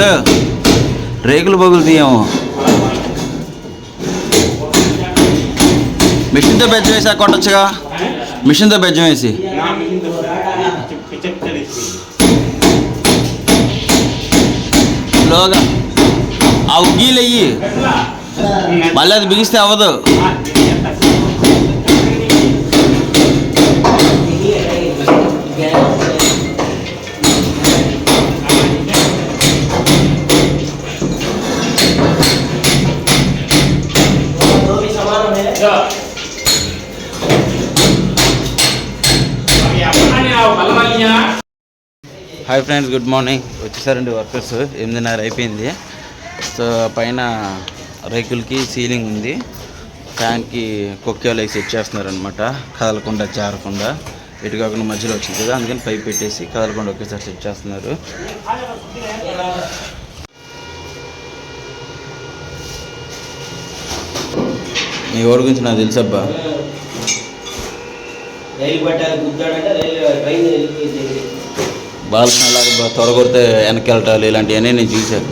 మీరు రేకులు పగులు తీయము. మిషన్తో బెజ్జం వేసి కొట్టచ్చుగా. మిషన్తో బెజ్జం వేసి. లోగా. ఆ ఉగ్గీలు అయ్యి మళ్ళీ అది బిగిస్తే అవ్వదు. హాయ్ ఫ్రెండ్స్ గుడ్ మార్నింగ్ వచ్చేసారండి వర్కర్స్ ఎనిమిదిన్నర అయిపోయింది సో పైన రేకులకి సీలింగ్ ఉంది ఫ్యాన్కి కొక్కేలు అవి సెట్ చేస్తున్నారనమాట కదలకుండా జారకుండా ఇటు కాకుండా మధ్యలో వచ్చింది కదా అందుకని పైప్ పెట్టేసి కదలకుండా ఒకేసారి సెట్ చేస్తున్నారు నీ ఓడి గురించి నాకు తెలుసబ్బా రైలు పట్టాలి గుద్దాడంటే రైలు ట్రైన్ వెళ్ళిపోయింది బాలకృష్ణ లాగా త్వరగొడితే వెనక్కి వెళ్ళటాలు ఇలాంటివన్నీ నేను చూశాను.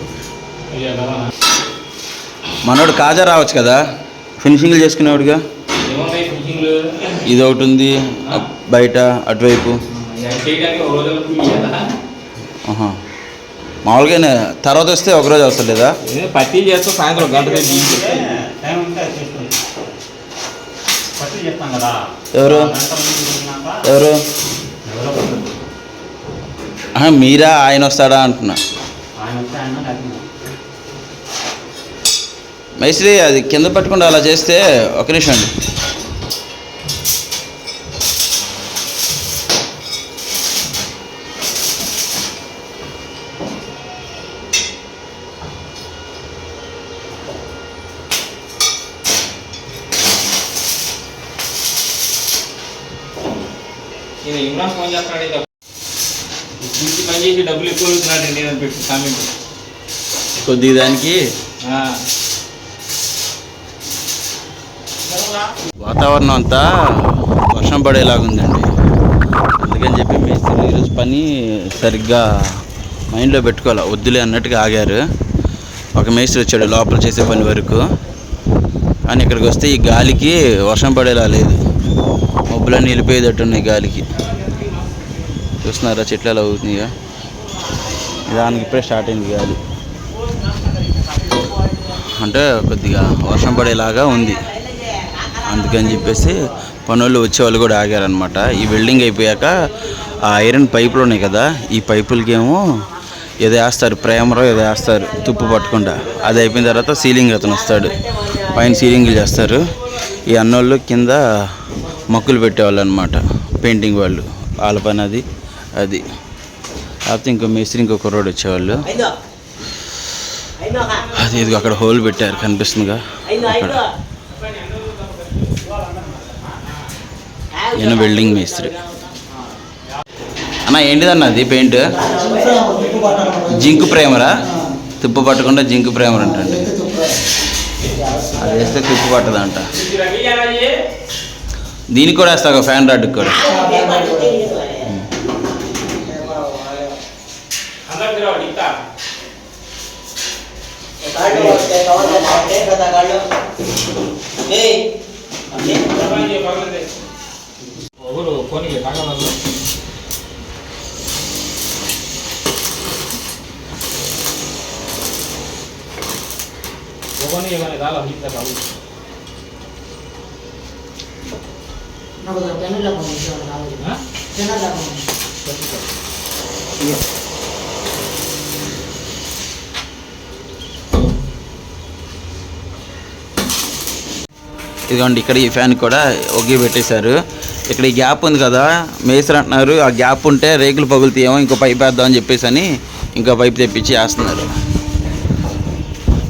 మనోడు కాజా రావచ్చు కదా? ఫినిషింగ్లు చేసుకునేవాడుగా? ఇది ఒకటి ఉంది బయట అటువైపు. మామూలుగానే తర్వాత వస్తే ఒకరోజు అవసరం లేదా? పత్తి చేస్తూ సాయంత్రం గంట సేపు బియ్యం చెప్తే టైం ఉంటే అది చేసుకోండి పట్టి చెప్తాం కదా ఎవరు గంట ముందు ఉన్నాక ఎవరు ఎవరో ఒకరు. ఆహా, మీరా? ఆయన వస్తాడా అంటున్నా. మైశ్రీ అది కింద పట్టకుండా అలా చేస్తే ఒక నిమిషం అండి నేను ఇమ్రాన్ ఫోన్ చేస్తున్నాడు ఇది ఇంటి పని చేసి డబ్బులు ఎక్కువ అవుతున్నాడు నేను పెట్టి కామెంట్ కొద్ది దానికి. వాతావరణం అంతా వర్షం పడేలాగుందండి అందుకని చెప్పి మేస్త్రి ఈరోజు పని సరిగ్గా మైండ్లో పెట్టుకోవాలి. వద్దులే అన్నట్టుగా ఆగారు. ఒక మేస్త్రి వచ్చాడు లోపల చేసే పని వరకు. కానీ ఇక్కడికి వస్తే ఈ గాలికి వర్షం పడేలా లేదు. మబ్బులన్నీ వెళ్ళిపోయేటట్టున్నాయి గాలికి. చూస్తున్నారా చెట్లు ఎలా అవుతున్నాయిగా దానికి ఇప్పుడే స్టార్ట్ అయింది గాలి. అంటే కొద్దిగా వర్షం పడేలాగా ఉంది. అందుకని చెప్పేసి పనులు వచ్చే వాళ్ళు కూడా ఆగారనమాట ఈ వెల్డింగ్ అయిపోయాక ఆ ఐరన్ పైపులు ఉన్నాయి కదా ఈ పైపులకి ఏమో ఏదో వేస్తారు ప్రేమరో ఏదో వేస్తారు తుప్పు పట్టకుండా. అది అయిపోయిన తర్వాత సీలింగ్ అతను వస్తాడు. పైన సీలింగ్లు చేస్తారు. ఈ అన్నోళ్ళు కింద మక్కులు పెట్టేవాళ్ళు అనమాట పెయింటింగ్ వాళ్ళు. వాళ్ళ పని అది అది. కాకపోతే ఇంకో మేస్త్రి ఇంకో కుర్రోడు వచ్చేవాళ్ళు. అది ఇది అక్కడ హోల్ పెట్టారు కనిపిస్తుందిగా. అక్కడ. ఈయన వెల్డింగ్ మేస్త్రి. అన్న ఏంటిదన్న అది పెయింట్? జింక్ ప్రేమరా? తుప్పు పట్టకుండా జింక్ ప్రేమర్ అంటండి. అది వేస్తే తుప్పు పట్టదంట. దీనికి కూడా వేస్తా ఒక ఫ్యాన్ రాడ్కి కూడా. કવર ના બે બધા કાઢો એ તમારી ભાગલ ఇదిగోండి ఇక్కడ ఈ ఫ్యాన్ కూడా ఒగ్గి పెట్టేశారు. ఇక్కడ ఈ గ్యాప్ ఉంది కదా మేస్త్రి అంటున్నారు ఆ గ్యాప్ ఉంటే రేకులు పగులుతాయేమో ఇంకో పైప్ వేద్దాం అని చెప్పేసి అని ఇంకో పైప్ తెప్పించి వేస్తున్నారు.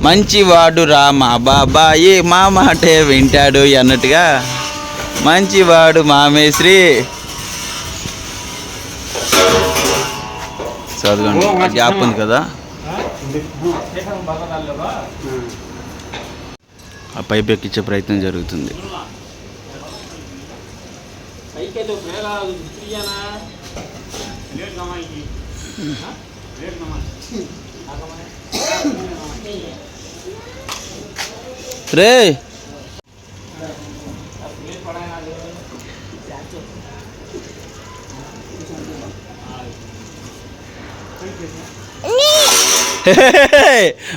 మంచివాడు రా మా బాబాయి మా మాటే వింటాడు అన్నట్టుగా మంచివాడు మా మేస్త్రి. గ్యాప్ ఉంది కదా. ఆ పైప్ ఎక్కించే ప్రయత్నం జరుగుతుంది. రే!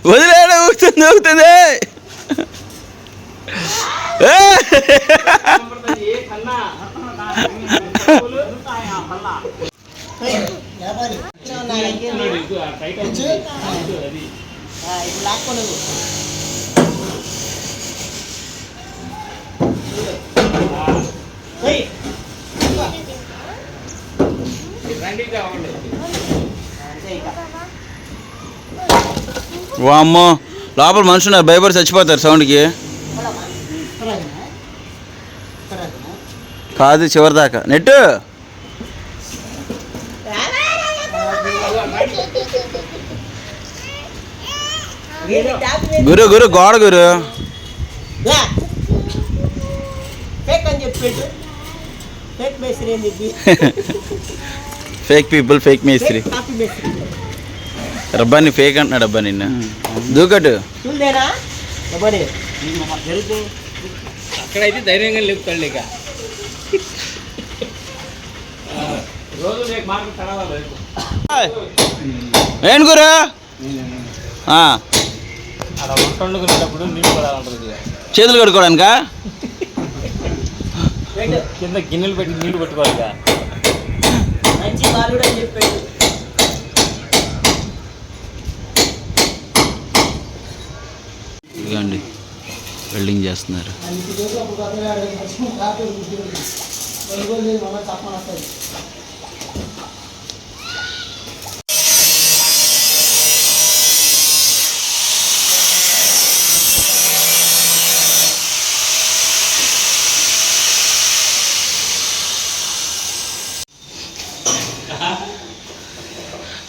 వదిలేడు ఊగుతుంది ఊగుతుంది వామ్మో లోపల మనుషులు భయపడి చచ్చిపోతారు సౌండ్కి కాదు చివరి దాకా. నెట్టు! గురు గురు గోడ గురు. ఫేక్ పీపుల్ ఫేక్ మేస్త్రి రబ్బాని ఫేక్ అంటున్నాడు అబ్బా నిన్న. డబ్బని అక్కడైతే ధైర్యంగా లేపుతాడు ఇక ఏం ఇక. చేతులు కడుక్కోవడానికా కింద గిన్నెలు పెట్టి నీళ్ళు పెట్టుకోవాలి ఇక. మంచి బాలుడు అని చెప్పి పెట్టు ఇదిగోండి వెల్డింగ్ చేస్తున్నారు.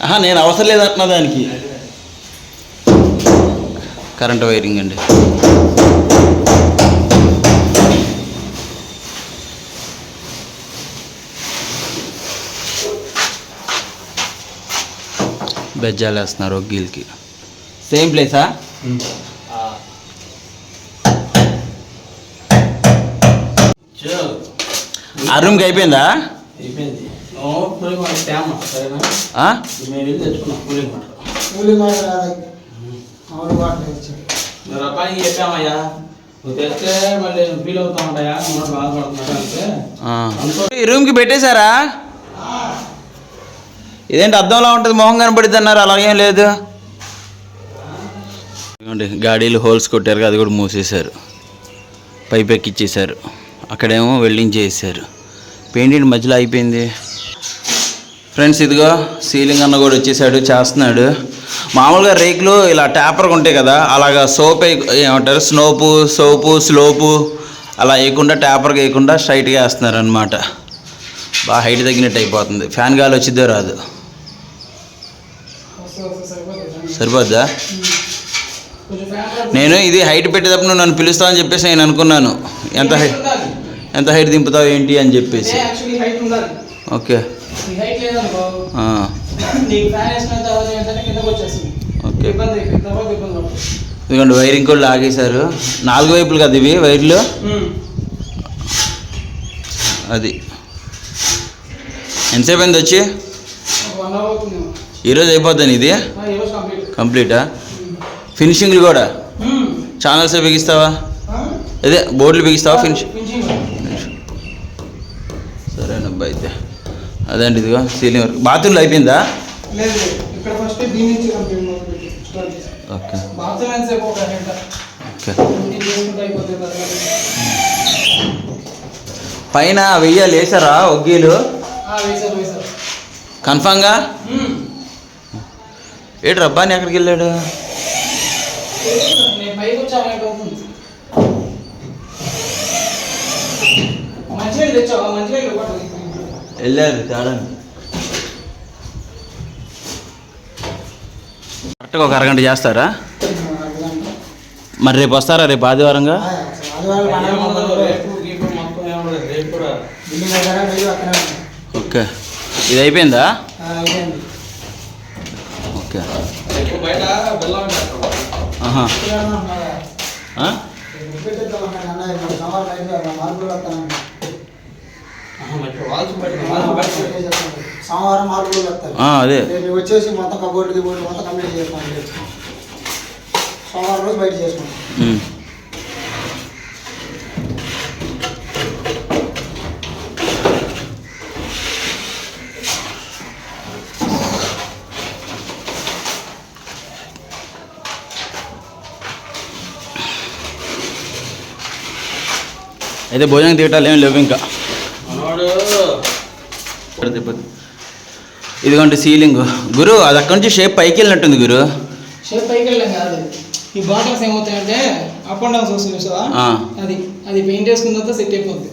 ఆహా నేను అవసరం లేదంటున్నా దానికి. కరెంట్ వైరింగ్ అండి. బెజ్జాలు వేస్తున్నారు ఒగ్గీలకి సేమ్ ప్లేసా? ఆ రూమ్కి అయిపోయిందా? రూమ్కి పెట్టేశారా? ఇదేంటి అద్దంలా ఉంటుంది? మొహం కనపడిద్ది అన్నారు అలాగేం లేదు. గాడీలు హోల్స్ కొట్టారు అది కూడా మూసేశారు. పైప్ ఎక్కిచ్చేశారు. అక్కడేమో వెల్డింగ్ చేశారు పెయింటింగ్ మధ్యలో అయిపోయింది. ఫ్రెండ్స్ ఇదిగో సీలింగ్ అన్న కూడా వచ్చేసాడు చేస్తున్నాడు. మామూలుగా రేకులు ఇలా ట్యాపర్గా ఉంటాయి కదా అలాగా సోప్ ఏమంటారు? స్నోపు సోపు స్లోపు అలా వేయకుండా ట్యాపర్గా వేయకుండా స్ట్రైట్గా వేస్తున్నారు అనమాట బాగా హైట్ తగ్గినట్టు అయిపోతుంది. ఫ్యాన్ గాలి వచ్చిద్దో రాదు. సరిపోద్దా? నేను ఇది హైట్ పెట్టేటప్పుడు నువ్వు నన్ను పిలుస్తావని చెప్పేసి నేను అనుకున్నాను. ఎంత హైట్ ఎంత హైట్ దింపుతావు ఏంటి అని చెప్పేసి. ఓకే. ఓకే. ఇదిగోండి వైరింగ్ కూడా లాగేశారు. నాలుగు వైపులు కదా ఇవి వైర్లు? అది. ఎంతసేపు అయింది వచ్చి? ఈరోజు అయిపోద్దని ఇది కంప్లీట్? ఫినిషింగ్లు కూడా? ఛానల్స్ బిగిస్తావా? అదే బోర్డులు బిగిస్తావా? Finish finishing. సరేనబ్బా అయితే. అదండి ఇదిగో సీలింగ్ వర్క్. బాత్రూమ్లో అయిపోయిందా? ఓకే. ఓకే. పైన వెయ్యాలి వేసారా? ఒగ్గీలు? కన్ఫామ్గా. ఏడు రబ్బాని ఎక్కడికి వెళ్ళాడు. వెళ్ళారు తేడా కరెక్ట్గా ఒక అరగంట చేస్తారా? మరి రేపు వస్తారా రేపు ఆదివారంగా? ఓకే. ఇది అయిపోయిందా అయిపోయింది ఓకే ఎక్కువ బయట బెల్లం చేస్తాం ఆహా ఆ? వాల్చి బయట వాల్చి బయట సోమవారం మార్పులు అదే. వచ్చేసి మొత్తం కబోర్డ్కి బోర్డు మొత్తం కంప్లీట్ చేసుకోండి. సోమవారం రోజు బయట చేసుకుంటాం. అయితే భోజనం తీయటాలు ఏం లేవు ఇంకా. ఇదిగోండి సీలింగ్. గురు అది అక్కడి నుంచి షేప్ పైకి వెళ్ళినట్టుంది గురు. షేప్ పైకి వెళ్ళాం కాదు. ఈ బాటిల్స్ ఏమవుతాయంటే అప్ అండ్ డౌన్స్ వస్తుంది చూసావా. అది అది పెయింట్ వేసుకున్న తర్వాత సెట్ అయిపోద్ది.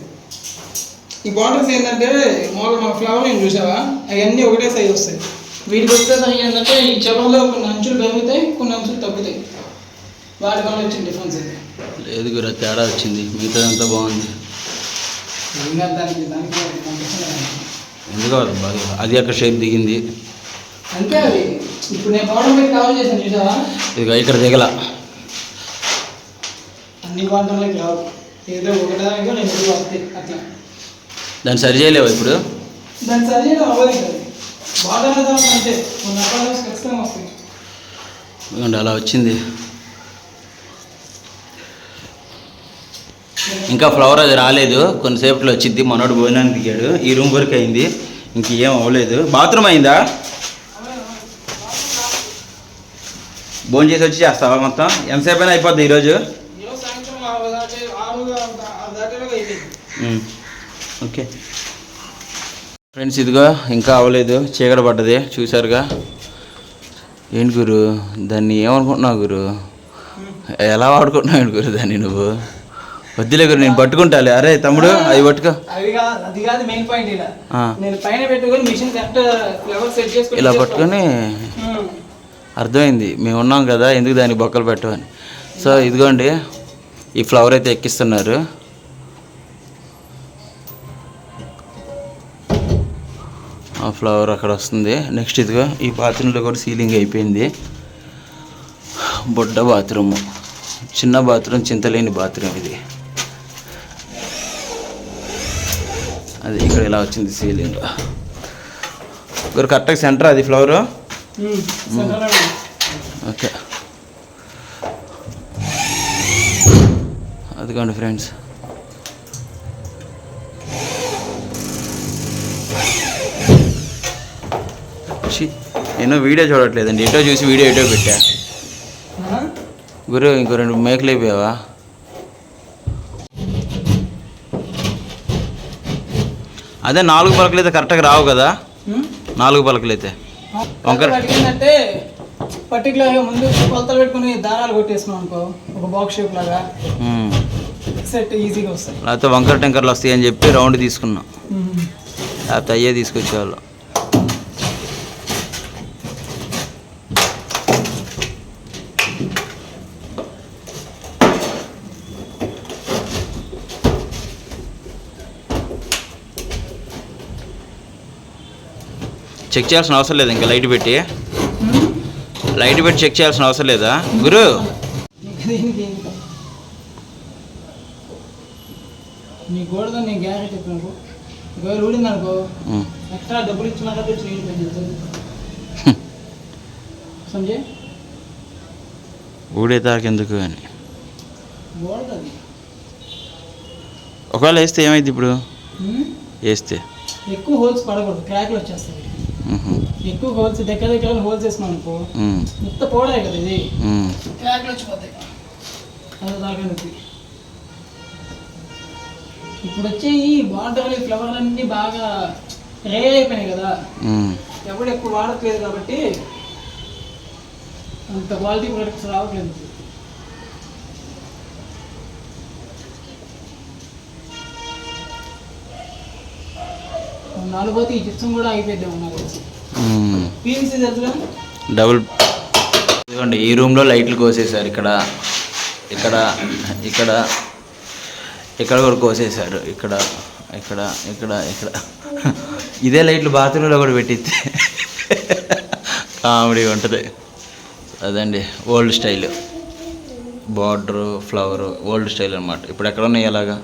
ఈ బాటిల్స్ ఏంటంటే మామూలుగా మా ఫ్లవర్ నేను చూసావా? అవన్నీ ఒకటే సైజ్ వస్తాయి. వీటికి వచ్చేసరికి ఏంటంటే ఈ చెవల్లో కొన్ని అంచులు పెరుగుతాయి కొన్ని అంచులు తగ్గుతాయి. వాటి వల్ల వచ్చిన డిఫరెన్స్ ఇది. లేదు గురు తేడా వచ్చింది. మిగతాదంతా బాగుంది. ఎందుకో అది బాగా అది అక్కడ షేప్ దిగింది? ఇదిగో ఇక్కడ దిగల. దాన్ని సరి చేయలేవు ఇప్పుడు? అవ్వదు బాగా అలా వచ్చింది. ఇంకా ఫ్లవర్ అది రాలేదు. కొంతసేపట్లో వచ్చింది మనోడు భోజనానికి దిగాడు. ఈ రూమ్ వరకు అయింది. ఇంకేం అవ్వలేదు. బాత్రూమ్ అయిందా? భోజనం చేసి వచ్చి చేస్తావా మొత్తం? ఎంతసేపు అయినా అయిపోద్ది ఈరోజు? ఓకే. ఫ్రెండ్స్ ఇదిగో ఇంకా అవ్వలేదు. చీకట పడ్డది. చూసారుగా ఏంటి గురు? దాన్ని ఏమనుకుంటున్నావు గురు? ఎలా వాడుకుంటున్నావు గురు దాన్ని నువ్వు? వద్దులే గురు నేను పట్టుకుంటాలే. అరే తమ్ముడు అవి పట్టుకో. అది కాదు మెయిన్ పాయింట్ ఇలా. నేను పైన పెట్టుకొని మిషన్ కరెక్ట్ ఫ్లవర్ సెట్ చేసుకొని ఇలా పట్టుకొని. అర్థమైంది. మేము ఉన్నాం కదా ఎందుకు దానికి బొక్కలు పెట్టమని సో ఇదిగోండి ఈ ఫ్లవర్ అయితే ఎక్కిస్తున్నారు. ఆ ఫ్లవర్ అక్కడ వస్తుంది. నెక్స్ట్ ఇదిగో ఈ బాత్రూంలో కూడా సీలింగ్ అయిపోయింది. బుడ్డ బాత్రూమ్ చిన్న బాత్రూమ్ చింతలేని బాత్రూమ్ ఇది. అది ఇక్కడ ఇలా వచ్చింది సీలింగ్ గురు కరెక్ట్గా సెంటర్ అది ఫ్లవరు. ఓకే. అదిగోండి ఫ్రెండ్స్ నేను వీడియో చూడట్లేదండి. ఎటో చూసి వీడియో ఎటో పెట్టా? గురు ఇంకో రెండు మేకలు అయిపోయావా? అదే నాలుగు పలకలు అయితే కరెక్ట్గా రావు కదా. నాలుగు పలకలు అయితే వంకర- ఏంటంటే పర్టికులర్గా ముందు కొలతలు పెట్టుకుని దారాలు కొట్టేసుకున్నాం అనుకో ఒక బాక్స్ షేప్ లాగా. సెట్ ఈజీగా వస్తాయి లేకపోతే వంకర టెంకర్లు వస్తాయి అని చెప్పి రౌండ్ తీసుకున్నాం. లేకపోతే అయ్యే తీసుకొచ్చేవాళ్ళు చెక్ చేయాల్సిన అవసరం లేదు ఇంకా లైట్ పెట్టి. లైట్ పెట్టి చెక్ చేయాల్సిన అవసరం లేదా? గురు! నీ గోడతో నేను గ్యారెంటీ చెప్పాను ఒకవేళ ఊడింది అనుకో ఉమ్. ఎక్స్ట్రా డబ్బులు ఇచ్చిన వచ్చి నేను పని చేస్తాను సంజయ్? ఊడే తాకెందుకు అని. గోడది ఒకవేళ వేస్తే ఏమైంది ఇప్పుడు? వేస్తే. ఎక్కువ హోల్స్ పడకూడదు క్రాక్లు వచ్చేస్తాయి. ఎక్కువ హోల్స్ దగ్గర దగ్గర హోల్స్ వేసుకున్నాం అనుకో ఉమ్. మొత్తం పోడాయి కదా ఇది. క్రాక్లు వచ్చిపోతాయి అది దాకా నొప్పి ఇప్పుడు వచ్చే ఈ బార్డర్ ఫ్లవర్లు అన్నీ బాగా రే అయిపోయినాయి కదా ఉమ్. ఎవడు ఎక్కువ వాడట్లేదు కాబట్టి అంత క్వాలిటీ ప్రొడక్ట్స్ రావట్లేదు నాలుగు పోతే ఈ చిత్రం కూడా అయిపోద్దాం నాకు తెలిసి ఉమ్. పీవీసీ తెలుసుగా? డబుల్ ఇదిగోండి ఈ రూమ్లో లైట్లు కోసేసారు ఇక్కడ. ఇక్కడ ఇక్కడ ఇక్కడ కూడా కోసేసారు ఇక్కడ ఇక్కడ ఇక్కడ ఇక్కడ. ఇదే లైట్లు బాత్రూంలో కూడా పెట్టిస్తే కామెడీ ఉంటుంది. అదండి old style border flower old style అనమాట ఇప్పుడు ఎక్కడ ఉన్నాయి అలాగా?